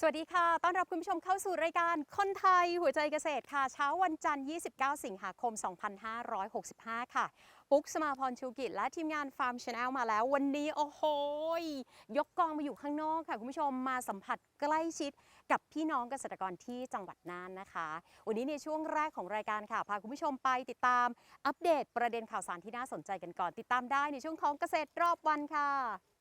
สวัสดีค่ะ ต้อนรับคุณผู้ชมเข้าสู่รายการคนไทยหัวใจเกษตรค่ะ เช้าวันจันทร์ 29 สิงหาคม 2565 ค่ะ ปุ๊กสมาพรชูกิจและทีมงานฟาร์มชาแนลมาแล้ววันนี้โอ้โหยยกกองมาอยู่ข้างนอกค่ะ คุณผู้ชมมาสัมผัสใกล้ชิดกับพี่น้องเกษตรกรที่จังหวัดน่านนะคะ วันนี้ในช่วงแรกของรายการค่ะ พาคุณผู้ชมไปติดตามอัปเดตประเด็นข่าวสารที่น่าสนใจกันก่อน ติดตามได้ในช่วงของเกษตรรอบวันค่ะ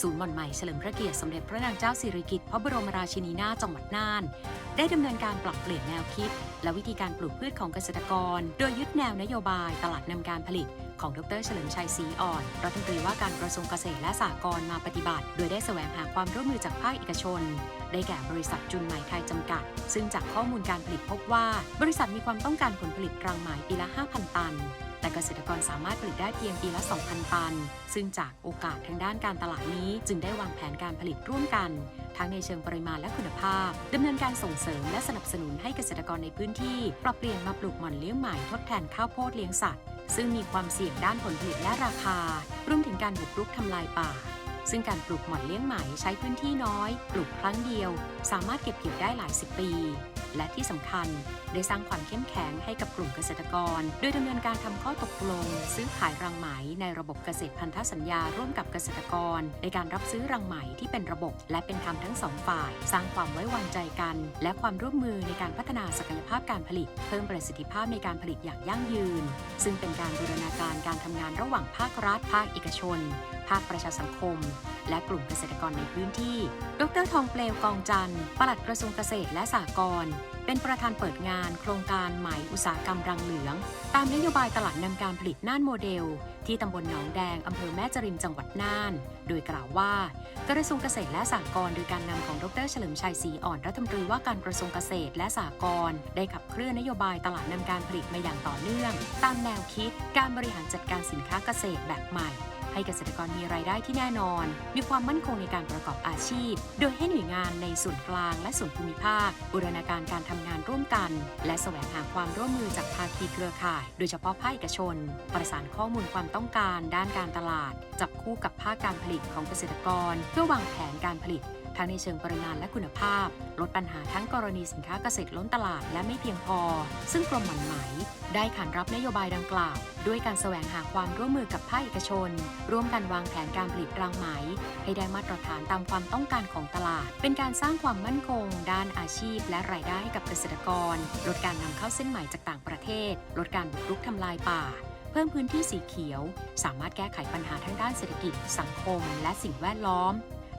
ศูนย์หม่อนใหม่เฉลิมพระเกียรติสมเด็จพระนางเจ้าสิริกิติ์พระบรมราชินีนาถจังหวัดน่าน ได้ดำเนินการปรับเปลี่ยนแนวคิด และวิธีการปลูกพืชของเกษตรกร โดยยึดแนวนโยบายตลาดนำการผลิต ของดรเฉลิมชัยศรีอ่อนรัฐมนตรีว่าการกระทรวงเกษตรและสหกรณ์มาปฏิบัติ โดยได้แสวงหาความร่วมมือจากภาคเอกชน ได้แก่บริษัทจุนไหมไทยจำกัด ซึ่งจากข้อมูลการผลิตพบว่า บริษัทมีความต้องการผลผลิตรังไหมปีละ 5,000 ตัน แต่เกษตรกรสามารถผลิตได้เพียงปีละ 2,000 ตัน ซึ่งจากโอกาสทางด้านการตลาดนี้ จึงได้วางแผนการผลิตร่วมกัน ทั้งในเชิงปริมาณและคุณภาพดำเนินการส่งเสริมและสนับสนุนให้เกษตรกรในพื้นที่ ปรับเปลี่ยนมาปลูกหม่อนเลี้ยงใหม่ทดแทนข้าวโพดเลี้ยงสัตว์ซึ่งมีความเสี่ยงด้านผลผลิตและราคารวมถึงการบุกรุกทำลายป่า ซึ่งการปลูกหม่อนเลี้ยงไหมใช้พื้นที่น้อย ปลูกครั้งเดียว สามารถเก็บเกี่ยวได้หลายสิบปี และที่สำคัญได้สร้างความเข้มแข็งให้กับกลุ่มเกษตรกร โดยดำเนินการทำข้อตกลง ซื้อขายรังไหมในระบบเกษตรพันธสัญญาร่วมกับเกษตรกร ในการรับซื้อรังไหมที่เป็นระบบ และเป็นธรรมทั้งสองฝ่าย สร้างความไว้วางใจกัน และความร่วมมือในการพัฒนาศักยภาพการผลิต เพิ่มประสิทธิภาพในการผลิตอย่างยั่งยืน ซึ่งเป็นการบูรณาการการทำงานระหว่างภาครัฐ ภาคเอกชน ภาคประชาสังคม และกลุ่มเกษตรกรในพื้นที่ ดรทองเปลวกองจันทร์ปลัดกระทรวงเกษตรและสหกรณ์เป็นประธานเปิดงานโครงการไหมอุตสาหกรรมรังเหลือง ตามนโยบายตลาดนำการผลิตน่านโมเดล ที่ตำบลหนองแดงอำเภอแม่จริมจังหวัดน่าน โดยกล่าวว่ากระทรวงเกษตรและสหกรณ์โดยการนำของดรเฉลิมชัยศรีอ่อนรัฐมนตรีว่าการกระทรวงเกษตรและสหกรณ์ได้ขับเคลื่อนนโยบายตลาดนำการผลิตมาอย่างต่อเนื่อง ตามแนวคิดการบริหารจัดการสินค้าเกษตรแบบใหม่ ให้เกษตรกรมีรายได้ที่แน่นอน มีความมั่นคงในการประกอบอาชีพ โดยให้หน่วยงานในส่วนกลางและส่วนภูมิภาคบูรณาการการทำงานร่วมกัน และแสวงหาความร่วมมือจากภาคีเครือข่าย โดยเฉพาะภาคเอกชน ประสานข้อมูลความต้องการ ด้านการตลาด จับคู่กับภาคการผลิตของเกษตรกร เพื่อวางแผนการผลิต ทั้งในเชิงปริมาณและคุณภาพ ลดปัญหาทั้งกรณีสินค้าเกษตรล้นตลาดและไม่เพียงพอ ซึ่งกรมหมันไหม ได้ขานรับนโยบายดังกล่าว ด้วยการแสวงหาความร่วมมือกับภาคเอกชน ร่วมกันวางแผนการผลิตรังไหม ให้ได้มาตรฐานตามความต้องการของตลาด เป็นการสร้างความมั่นคง ด้านอาชีพ และรายได้ให้กับเกษตรกร ลดการนำเข้าเส้นไหมจากต่างประเทศ ลดการบุกรุกทำลายป่าเพิ่มพื้นที่สีเขียว สามารถแก้ไขปัญหาทั้งด้านเศรษฐกิจ สังคม และสิ่งแวดล้อม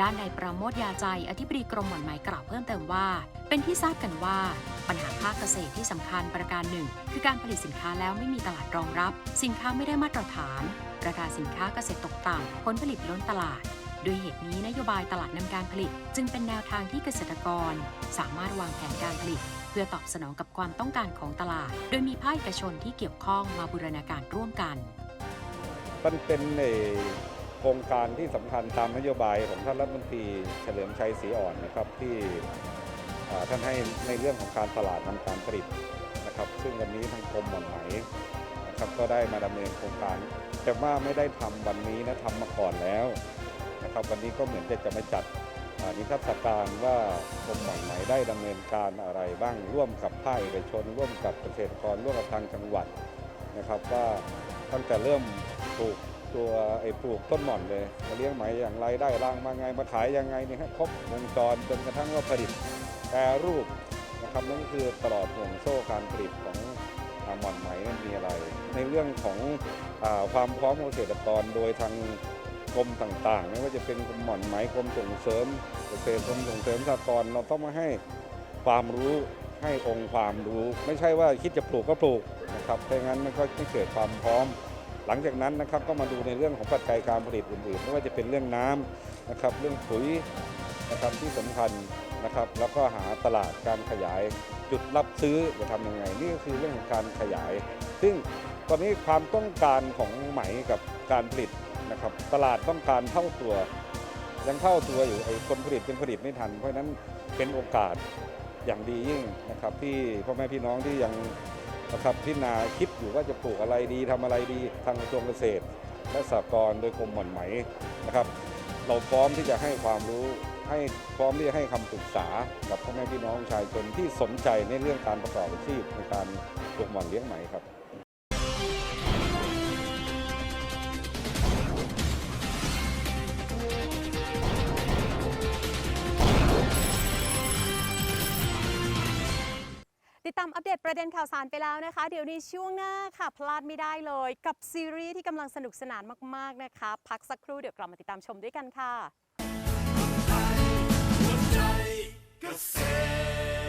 ด้านนายประโมทยาใจอธิบดีกรมหม่อนไหมกล่าวเพิ่มเติมว่า เป็นที่ทราบกันว่า ปัญหาภาคเกษตรที่สำคัญประการหนึ่ง คือการผลิตสินค้าแล้วไม่มีตลาดรองรับ สินค้าไม่ได้มาตรฐาน ราคาสินค้าเกษตรตกต่ำผลผลิตล้นตลาดด้วยเหตุนี้นโยบายตลาดนำการผลิต จึงเป็นแนวทางที่เกษตรกร สามารถวางแผนการผลิต เพื่อตอบสนองกับความต้องการของตลาด โดยมีภาคเอกชนที่เกี่ยวข้องมาบูรณาการร่วมกัน มันเป็นใน โครงการที่สำคัญตามนโยบายของท่านรัฐมนตรีเฉลิมชัยศรีอ่อนนะครับที่ท่านให้ในเรื่องของการตลาดนำการผลิตนะครับ ซึ่งวันนี้ทางกรมหม่อนไหมนะครับก็ได้มาดำเนินโครงการ แต่ว่าไม่ได้ทำวันนี้นะทำมาก่อนแล้วนะครับวันนี้ก็เหมือนจะจะมาจัดอ่านิทรรศการว่ากรมหม่อนไหมได้ดำเนินการอะไรบ้างร่วมกับภาคเอกชน ร่วมกับเกษตรกรร่วมกับทางจังหวัดนะครับว่าตั้งแต่เริ่มปลูก ตัวไอ้ปลูกต้นหม่อนเลยมาเลี้ยงไหมอย่างไรได้รางมาไงมาขายยังไงเนี่ยฮะครบวงจรจนกระทั่งว่าผลิตแปรรูปนะครับนั่นคือตลอดห่วงโซ่การผลิตของอ่าหม่อนไหมนั้นมีอะไร ในเรื่องของอความพร้อมของเกษตรกรโดยทางกรมต่างๆ ไม่ว่าจะเป็นกรมหม่อนไหมกรมส่งเสริมเกษตรกรมส่งเสริมสหกรณ์เราต้องมาให้ความรู้ให้องค์ความรู้ ไม่ใช่ว่าคิดจะปลูกก็ปลูกนะครับถ้าอย่างนั้นมันก็ไม่เกิดความพร้อม หลังจากนั้นนะครับก็มาดูในเรื่องของปัจจัยการผลิตอื่นๆไม่ว่าจะเป็นเรื่องน้ำนะครับเรื่องปุ๋ยนะครับที่สำคัญนะครับ แล้วก็หาตลาดการขยายจุดรับซื้อจะทำยังไงนี่ก็คือเรื่องของการขยาย ซึ่งตอนนี้ความต้องการของไหมกับการผลิตนะครับตลาดต้องการเท่าตัวยังเท่าตัวอยู่ไอ้คนผลิตเป็นผลิตไม่ทัน เพราะฉะนั้นเป็นโอกาสอย่างดียิ่งนะครับที่พ่อแม่พี่น้องที่ยัง นะครับพิจารณาคิดอยู่ว่าจะปลูกอะไรดีทำอะไรดีทางกระทรวงเกษตร และสหกรณ์โดยกรมหม่อนไหมนะครับ เราพร้อมที่จะให้ความรู้ให้พร้อมที่จะให้คำปรึกษากับพ่อแม่พี่น้องประชาชนที่สนใจในเรื่องการประกอบอาชีพในการปลูกหม่อนเลี้ยงไหมครับามอัปเดตประเด็นข่าวสารไปแล้วนะคะ เดี๋ยวนี้ช่วงหน้าค่ะ พลาดไม่ได้เลย กับซีรีส์ที่กำลังสนุกสนานมากๆนะคะ พักสักครู่เดี๋ยวกลับมาติดตามชมด้วยกันค่ะ Cause